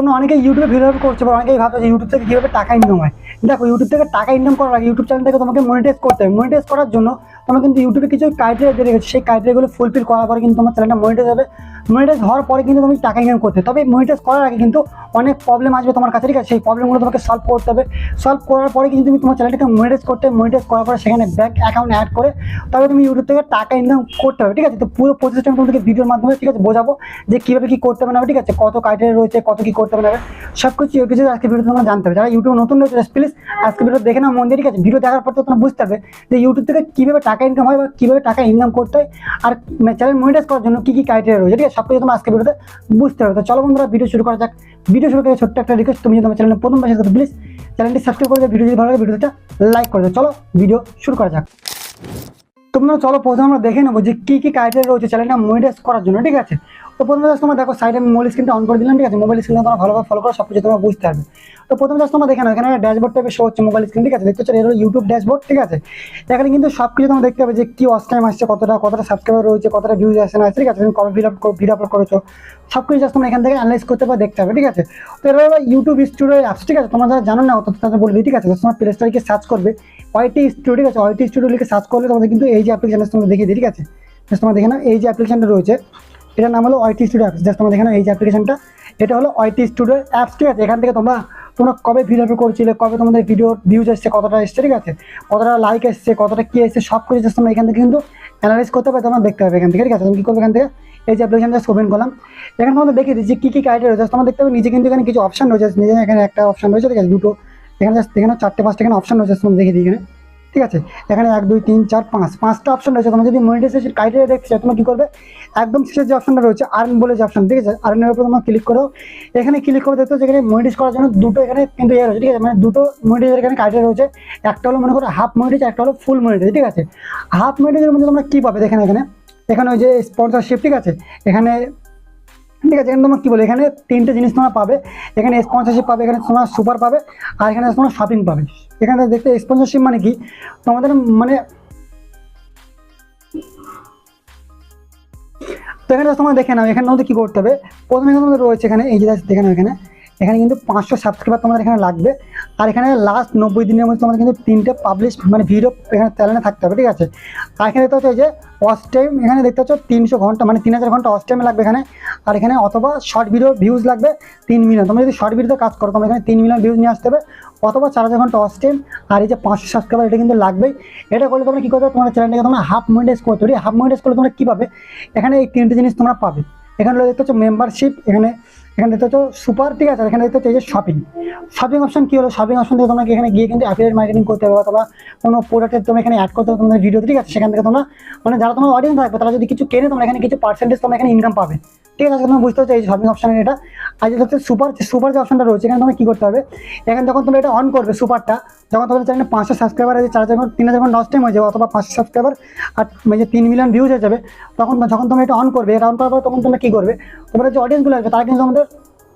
তোমরা অনেকে ইউটিউবে ভিডিও করছে বা অনেকেই ভাবছে যে ইউটিউব থেকে কীভাবে টাকা ইনকাম হয়। দেখো ইউটিউব থেকে টাকা ইনকাম করার আগে ইউটিউব চ্যানেল থেকে তোমাকে মনিটাইজ করতে হবে। মনিটাইজ করার জন্য তোমরা কিন্তু ইউটিউবে কিছু ক্রাইটেরিয়া দিয়ে রেখেছো। সেই ক্রাইটেরিয়াগুলো ফুলফিল করার পরে কিন্তু তোমার চ্যানেলটা মনিটাইজ হবে। মনিটাইজ হওয়ার পরে কিন্তু তুমি টাকা ইনকাম করতে। তবে মনিটাইজ করার আগে কিন্তু অনেক প্রবলেম আসবে তোমার কাছে, ঠিক আছে? সেই প্রবলেমগুলো তোমাকে সলভ করতে হবে। সলভ করার পরে কিন্তু তুমি তোমার চ্যানেলটাকে মনিটাইজ করতে মনিটাইজ করার পরে সেখানে ব্যাঙ্ক অ্যাকাউন্ট অ্যাড করে তবে তুমি ইউটিউব থেকে টাকা ইনকাম করতে হবে, ঠিক আছে? তো পুরো প্রসেসটা আমি তোমাদেরকে ভিডিওর মাধ্যমে, ঠিক আছে, বোঝাবো যে কীভাবে কী করতে হবে না ঠিক আছে? কত ক্রাইটেরিয়া রয়েছে, কত কী করতে হবে না সব কিছু ইউটিউবে আজকে ভিডিও তোমরা জানতে হবে। যারা ইউটিউব নতুন রয়েছে প্লিজ আজকে ভিডিও দেখে না মন দিয়ে ঠিক আছে ভিডিও দেখার পর তো তোমরা বুঝতে হবে যে ইউটিউব থেকে কীভাবে টাকা ইনকাম হয় বা কীভাবে টাকা ইনকাম করতে হয় আর চ্যানেল মনিটাইজ করার জন্য কী কী ক্রাইটেরিয়া রয়েছে, ঠিক আছে? সব কিছু তোমরা আজকে ভিডিওতে বুঝতে হবে তো চলো বন্ধুরা ভিডিও শুরু করা যাক। ভিডিও শুরু করে ছোট্ট একটা রিকোয়েস্ট তুমি যদি আমার চ্যানেলে প্রথম বাসা করতে প্লিজ চ্যানেলটি সাবস্ক্রাইব করে ভিডিও যদি ভালো লাগে ভিডিওটা লাইক করে দাও। চলো ভিডিও শুরু করা যাক। তোমরা চলো, প্রথমে আমরা দেখে নেব যে কী কী ক্রাইটেরিয়া রয়েছে চ্যানেলটা মনিটাইজ করার জন্য, ঠিক আছে? তো প্রথমে জাস্ট তোমরা দেখো সাইডে মোবাইল স্ক্রিনটা অন করে দিলাম, ঠিক আছে? মোবাইল স্ক্রিনটা তোমার ভালোভাবে ফলো করো সব কিছু তোমার বুঝতে পারবে তো প্রথমে জাস্ট তোমরা দেখে নাও, এখানে ড্যাশবোর্ড টাইপের শো হচ্ছে মোবাইল স্ক্রিন ঠিক আছে? দেখতে হচ্ছে ইউটিউব ড্যাশবোর্ড ঠিক আছে? এখানে কিন্তু সব কিছু তোমরা দেখতে পাবে যে কি ওয়াচ টাইম আসছে, কতটা কতটা সাবস্ক্রাইবার রয়েছে, কতটা ভিউজ আসছে না ঠিক আছে? তুমি কবে ভিডিও ভিডিও আপলোড করেছ। সব কিছু জাস্ট তোমরা এখান থেকে অ্যানালাইজ করতে পারবে দেখতে হবে, ঠিক আছে? তো হলো ইউটিউব স্টুডিও অ্যাপস ঠিক আছে? তোমরা যারা জানো না, অত তাদের বলবে ঠিক আছে? তোমার প্লে স্টোরে সার্চ করবে ওয়াইটি স্টুডিও ঠিক আছে? ওয়াইটি স্টুডিও লিখে সার্চ করলে তোমাদের কিন্তু এই যে অ্যাপ্লিকেশন তোমরা দেখিয়ে দিই, ঠিক আছে? তোমরা দেখে নাও, এই যে অ্যাপ্লিকেশনটা রয়েছে এটার নাম হলো ওয়াইটি স্টুডিও অ্যাপস জাস্ট তোমরা এখানে এই যে অ্যাপ্লিকেশনটা এটা হলো ওয়াইটি স্টুডিও অ্যাপস ঠিক আছে? এখান থেকে তোমরা তোমরা কবে ভিডিও আপলোড করছিলে, কবে তোমাদের ভিডিও ভিউজ এসছে, কতটা এসছে, ঠিক আছে? কতটা লাইক এসছে, কতটা কী এসছে সব কিছু just তোমরা এখান থেকে কিন্তু অ্যানালাইজ করতে পারবে তোমরা দেখতে হবে এখান থেকে, ঠিক আছে? তুমি কী করবে এখান থেকে? এই যে অ্যাপ্লিকেশন জাস্ট ওপেন করলাম। এখানে তোমাদের দেখিয়ে দিচ্ছি কী কী ক্রাইটেরিয়া রয়েছে। তোমরা দেখতে পাবে নিচে কিন্তু এখানে কিছু অপশন রয়েছে। নিজে এখানে একটা অপশন রয়েছে, ঠিক আছে? দুটো। এখানে জাস্ট এখানে চারটে, পাঁচটা এখানে অপশন রয়েছে তোমরা দেখিয়ে দিই এখানে। ঠিক আছে? এখানে এক, দুই, তিন, চার, পাঁচ। পাঁচটা অপশন রয়েছে। তোমরা যদি মনিটাইজেশন ক্রাইটেরিয়া দেখতে চাও, তোমরা কী করবে? একদম শেষের যে অপশনটা রয়েছে আর্ন বলে যে অপশন ঠিক আছে? আর্নের উপর তোমরা ক্লিক করো। এখানে ক্লিক করে দেখতে যেখানে মনিটাইজ করার জন্য দুটো এখানে কিন্তু ইয়ে রয়েছে, ঠিক আছে? মানে দুটো মনিটাইজের এখানে ক্রাইটেরিয়া রয়েছে। একটা হলো মনে করো হাফ মনিটাইজ একটা হলো ফুল মনিটাইজ ঠিক আছে? হাফ মনিটাইজের মধ্যে তোমরা কী পাবে? দেখেন এখানে। এখানে ওই যে স্পন্সরশিপ ঠিক আছে? এখানে ঠিক আছে, এখানে তোমার কী বলে, এখানে তিনটে জিনিস তোমার পাবে। এখানে স্পন্সরশিপ পাবে, এখানে তোমার সুপার পাবে, আর এখানে তোমার শপিং পাবে। এখানে দেখতে স্পন্সরশিপ মানে কি? তোমাদের মানে তো এখানে তোমার দেখে নাও, এখানে তোমাদের কী করতে হবে? প্রথমে তোমাদের রয়েছে এখানে, এই যে দেখে নাও এখানে। এখানে কিন্তু পাঁচশো সাবস্ক্রাইবার তোমাদের এখানে লাগবে। আর এখানে লাস্ট নব্বই দিনের মধ্যে তোমাদের কিন্তু তিনটে পাবলিশ মানে ভিডিও এখানে চ্যানেলে থাকতে হবে, ঠিক আছে? আর এখানে দেখতে হচ্ছে যে ওয়াচ টাইম এখানে দেখতে হচ্ছে তিনশো ঘণ্টা মানে তিন হাজার ঘণ্টা ওয়াচ টাইম লাগবে এখানে। আর এখানে অথবা শর্ট ভিডিও ভিউজ লাগবে তিন মিলিয়ন তোমরা যদি শর্ট ভিডিওতে কাজ করো তোমরা এখানে তিন মিলিয়ন ভিউজ নিয়ে আসতে হবে, অথবা চার হাজার ঘণ্টা ওয়াচ টাইম আর এই যে পাঁচশো সাবস্ক্রাইবার এটা কিন্তু লাগবেই। এটা করলে তোমরা কী করবে তোমার চ্যানেলটাকে তোমরা হাফ মনিটাইজ করতে হাফ মনিটাইজ করলে তোমরা কী পাবে? এখানে এই তিনটে জিনিস তোমরা পাবে। এখানে দেখতে হচ্ছে মেম্বারশিপ এখানে এখানে দেখতে হচ্ছে সুপার ঠিক আছে এখানে দেখতে হচ্ছে যে শপিং শপিং অপশন কী হলো? শপিং অপশন থেকে তোমাকে এখানে গিয়ে কিন্তু অ্যাফিলিয়েট মার্কেটিং করতে হবে, অথবা কোনো প্রোডাক্টের তোমরা এখানে অ্যাড করতে হবে তোমাদের ভিডিও ঠিক আছে? সেখান থেকে তোমরা মানে যারা তোমার অডিয়েন্স থাকবে, তারা যদি কিছু কেনে, তোমরা এখানে কিছু পার্সেন্টেজ তোমরা এখানে ইনকাম পাবে। ঠিক আছে তোমরা বুঝতে হচ্ছে এই শপিং অপশনের এটা। আর যেটা হচ্ছে সুপার সুপার যে অপশনটা রয়েছে, এখানে তোমার কী করতে হবে? এখানে যখন তোমরা এটা অন করবে সুপারটা যখন তোমাদের চ্যানেলে পাঁচশো সাবস্ক্রাইবার আছে, চার হাজার তিন হাজার ঘণ্টা টাইম হয়ে যাবে, অথবা পাঁচশো সাবস্ক্রাইবার আর যে তিন মিলিয়ন ভিউজ হয়ে যাবে, তখন যখন তোমরা এটা অন করবে, এটা অন করার পর তখন তোমরা কী করবে? তোমরা যে অডিয়েন্সগুলো আসবে, তারা কিন্তু আমাদের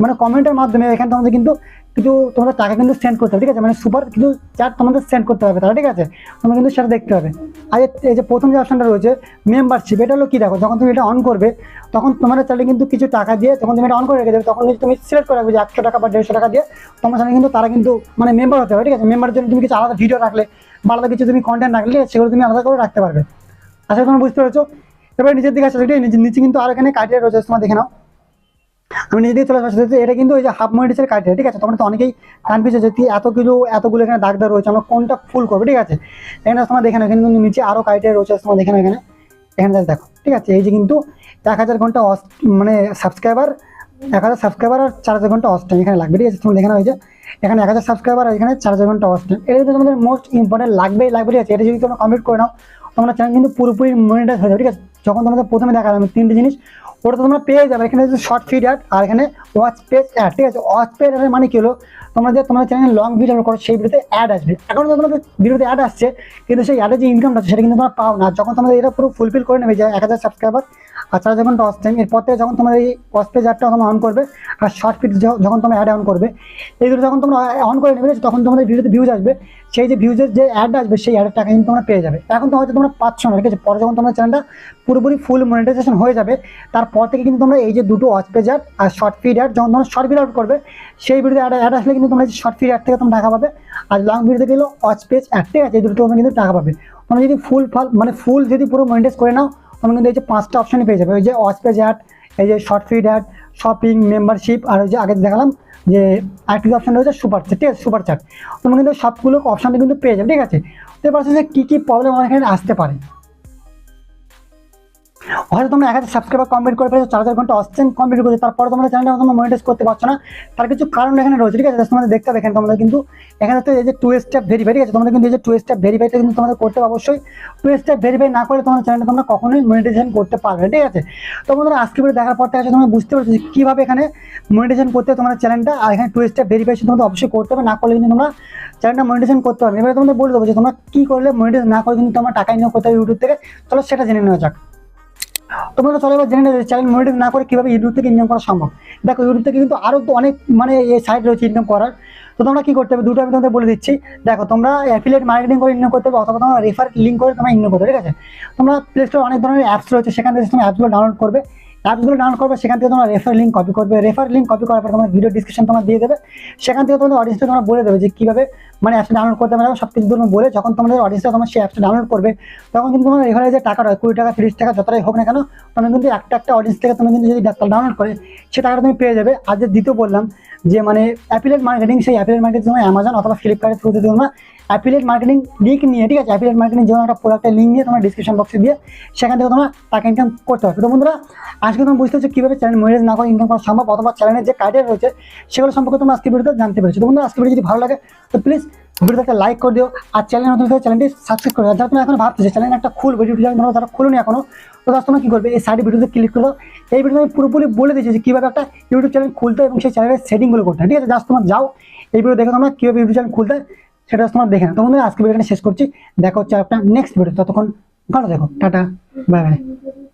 মানে কমেন্টের মাধ্যমে এখানে তোমাদের কিন্তু কিছু তোমাদের টাকা কিন্তু সেন্ড করতে হবে, ঠিক আছে? মানে সুপার কিছু চার্ট তোমাদের সেন্ড করতে হবে তারা ঠিক আছে? তোমরা কিন্তু সেটা দেখতে হবে আর এই- যে প্রথম যে অপশনটা রয়েছে মেম্বারশিপ এটা হলো কী দেখো, যখন তুমি এটা অন করবে, তখন তোমার চ্যানেলে কিন্তু কিছু টাকা দিয়ে যখন তুমি এটা অন করে রেখে দেবে, তখন তুমি সিলেক্ট করে রাখবে যে একশো টাকা বা দেড়শো টাকা দিয়ে তোমার চ্যানেলে কিন্তু তারা কিন্তু মানে মেম্বার হতে হবে ঠিক আছে? মেম্বারের জন্য তুমি কিছু আলাদা ভিডিও রাখলে বা আলাদা কিছু তুমি কন্টেন্ট রাখলে সেগুলো তুমি আলাদা করে রাখতে পারবে। করি তোমরা বুঝতে পেরেছ। এবার নিচের দিকে আছে? নিচে কিন্তু আর এখানে ক্রাইটেরিয়া রয়েছে, তোমরা দেখে নাও। আমি নিজে দিয়ে চলে আসছি। এটা কিন্তু ওই যে হাফ মনিটাইজের ক্রাইটেরিয়া ঠিক আছে? তোমরা তো অনেকেই কনফিউজ হচ্ছে এত কিছু এতগুলো এখানে দাগ দাগ রয়েছে, আমরা কোনটা ফুল করব, ঠিক আছে? এখানে তোমরা দেখে এখানে কিন্তু নিচে আরও ক্রাইটেরিয়া রয়েছে তোমরা দেখে এখানে এখানে। দেখো, ঠিক আছে? এই যে কিন্তু এক হাজার ঘণ্টা মানে সাবস্ক্রাইবার এক হাজার সাবস্ক্রাইবার আর চার হাজার ঘণ্টা অস টাইম এখানে লাগবে, ঠিক আছে? তোমরা দেখে যে, এখানে এক হাজার সাবস্ক্রাইবার আর এখানে চার হাজার ঘণ্টা অস টাইম এটা কিন্তু তোমাদের মোস্ট ইম্পর্টেন্ট লাগবেই লাগবে ঠিক আছে? এটা যদি তোমরা কমপ্লিট করে নাও তোমরা চ্যানেল কিন্তু পুরোপুরি মনিটাইজ হয়ে যাবে, ঠিক আছে? যখন তোমাদের প্রথমে দেখালাম তিনটে জিনিস, ওটা তো তোমরা পেয়ে যাবে। এখানে শর্ট ফিড অ্যাড আর এখানে ওয়াচ পেজ অ্যাড ঠিক আছে? ওয়াচ পেজ অ্যাডের মানে কি হলো? তোমরা যে তোমার চ্যানেল লং ভিডিও করো, সেই ভিডিওতে অ্যাড আসবে। এখন তো তোমাদের ভিডিওতে অ্যাড আসছে, কিন্তু সেই অ্যাডের যে ইনকামটা সেটা কিন্তু তোমরা পাও না। যখন তোমাদের এটা পুরো ফুলফিল করে নেবে যে এক হাজার সাবস্ক্রাইবার আর চার হাজার ঘণ্টা ওয়াচ টাইম এরপর থেকে যখন তোমার এই পেজ অ্যাডটা তোমরা অন করবে, আর শর্ট ফিট যখন তোমরা অ্যাড অন করবে এই দুটো যখন তোমরা অন করে নেবে, তখন তোমাদের ভিডিওতে ভিউজ আসবে। সেই যে ভিউজের যে অ্যাড আসবে, সেই অ্যাডের টাকা কিন্তু তোমরা পেয়ে যাবে। এখন তো হয়তো তোমরা পাচ্ছ না, ঠিক আছে? পরে যখন তোমার চ্যানেলটা পুরোপুরি ফুল মনিটাইজেশন হয়ে যাবে, তারপর থেকে কিন্তু তোমরা এই যে দুটো পেজ অ্যাড আর শর্ট ফিড অ্যাড যখন তোমরা শর্ট ফিড অ্যাড করবে, সেই ভিডিওতে অ্যাড অ্যাড আসলে কিন্তু তোমরা শর্ট ফিড অ্যাড থেকে তোমরা টাকা পাবে। আর লং ভিডিওতে গেলেও ওয়াচ পেজ অ্যাড ঠিক আছে? এই দুটো তোমরা কিন্তু টাকা পাবে। তোমরা যদি ফুল ফাল মানে ফুল যদি পুরো মনিটাইজ করে নাও তোমরা কিন্তু এই যে পাঁচটা অপশানই পেয়ে যাবে। ওই যে অসপেজ পেজ অ্যাড এই যে short feed ad shopping membership আর ওই যে আগে দেখালাম যে আরেকটি অপশান রয়েছে সুপার চ্যাট ঠিক আছে? সুপার চ্যাট তোমরা কিন্তু সবগুলো অপশানটা কিন্তু পেয়ে যাবে, ঠিক আছে? তো এবার যে কী কী প্রবলেম আমার এখানে আসতে পারে? হয়তো তোমরা এক হাজার সাবস্ক্রাইবার কমপ্লিট করে ফেলেছো, চার হাজার ঘণ্টা অস্টেন কমপ্লিট করেছ, তারপরে তোমরা চ্যানেলটা তোমরা মনিটাইজ করতে পারছ না। তার কিছু কারণ এখানে রয়েছে, ঠিক আছে? তোমাদের দেখতে হবে এখানে। তোমাদের কিন্তু এখানে তো এই যে টু স্টেপ ভেরিফাই ঠিক আছে? তোমাদের কিন্তু এই যে টু স্টেপ ভেরিফাইটা কিন্তু তোমাদের করতে হবে অবশ্যই। টু স্টেপ ভেরিফাই না করে তোমাদের চ্যানেলটা তোমরা কখনোই মনিটাইজেশন করতে পারবে ঠিক আছে? তো বন্ধুরা, আজকে ভিডিও দেখার পর থেকে তোমরা বুঝতে পারছ কীভাবে এখানে মনিটাইজেশন করতে তোমাদের চ্যানেলটা আর এখানে টু স্টেপ ভেরিফিকেশন তোমাদের অবশ্যই করতে হবে, না করলে কিন্তু তোমরা চ্যানেলটা মনিটাইজেশন করতে পারবে এবারে তোমাদের বলে দেবো যে তোমরা কী করলে মনিটাইজ না করে কিন্তু তোমরা টাকা ইনকাম করতে হবে ইউটিউব থেকে। চলো সেটা জেনে নেওয়া যাক। তোমরা তাহলে এবার জেনে নেবে চ্যানেল মনিটাইজ না করে কীভাবে ইউটিউব থেকে ইনকাম করা সম্ভব। দেখো ইউটিউব থেকে কিন্তু আরও তো অনেক মানে এই সাইট রয়েছে ইনকাম করার। তো তোমরা কী করতে হবে? দুটো আমি তোমাদের বলে দিচ্ছি। দেখো, তোমরা অ্যাফিলিয়েট মার্কেটিং করে ইনকাম করতে হবে অথবা তোমরা রেফার লিঙ্ক করে তোমরা ইনকাম করতে ঠিক আছে? তোমরা প্লে স্টোরে অনেক ধরনের অ্যাপস রয়েছে, সেখান থেকে তোমরা অ্যাপসগুলো ডাউনলোড করবে। অ্যাপসগুলো ডাউনলোড করবে, সেখান থেকে তোমরা রেফার লিঙ্ক কপি করবে। রেফার লিঙ্ক কপি করার পর তোমার ভিডিও ডিসক্রিপশন তোমার দিয়ে দেবে। সেখান থেকে তোমাদের অডিয়েন্সটা তোমরা বলে দেবে যে কীভাবে মানে অ্যাপসটা ডাউনলোড করতে পারবে সব কিছু তোমরা বলে যখন তোমাদের অডিয়েন্সটা তোমার সেই অ্যাপসটা ডাউনলোড করবে, তখন কিন্তু তোমার রেফারে যে টাকা কুড়ি টাকা, তিরিশ টাকা যতটাই হোক না কেন তুমি কিন্তু একটা একটা অডিয়েন্স থেকে তুমি কিন্তু যদি ডাউনলোড করে, সে টাকাটা তুমি পেয়ে যাবে। আর যে দ্বিতীয় বললাম যে মানে অ্যাপিলেট মার্কেটিং সেই অ্যাপিলেট মার্কেটিং তোমার অ্যামাজন অথবা ফ্লিপকার্টের থ্রুতে তোমরা অ্যাপিলেট মার্কেটিং লিঙ্ক নিয়ে, ঠিক আছে? অ্যাপিলেট মার্কেটিং যেমন একটা প্রোডাক্টের লিঙ্ক নিয়ে তোমার ডিসক্রিপশন বক্সে দিয়ে সেখান থেকে তোমরা টাকা ইনকাম করতে পারবে। তো বন্ধুরা আজকে তোমরা বুঝতে হচ্ছে কীভাবে চ্যানেল মনিটাইজ না করে ইনকাম করা সম্ভব অথবা চ্যানেলের যে ক্রাইটেরিয়া রয়েছে, সেগুলো সম্পর্কে তোমরা আজকে ভিডিওতে জানতে পেরেছ। তো বন্ধুরা আজকে ভিডিও যদি ভালো লাগে, তো প্লিজ ভিডিওটাকে লাইক করে দিও, আর চ্যানেল নতুন চ্যানেলটি সাবস্ক্রাইব করে যারা তুমি এখন ভাবছ যে চ্যানেল একটা খুল ভিডিও তোমরা যারা খুলুনি এখনও, তো তার তোমরা কী করবে, এই সাইডে ভিডিওতে ক্লিক করে। দাও এই ভিডিও আমি পুরোপুরি বলে দিয়েছি যে কীভাবে একটা ইউটিউব চ্যানেল খুলতে এবং সেই চ্যানেলের সেটিংগুলো করতে ঠিক আছে জাস্ট তোমার যাও, এই ভিডিও দেখে তোমরা কীভাবে ইউটিউব চ্যানেল খুলতে সেটা তোমরা দেখে না তো বন্ধুরা আজকে ভিডিওটা শেষ করছি। দেখা হচ্ছে আপনার নেক্সট ভিডিও ততক্ষণ ভালো দেখো টাটা বাই বাই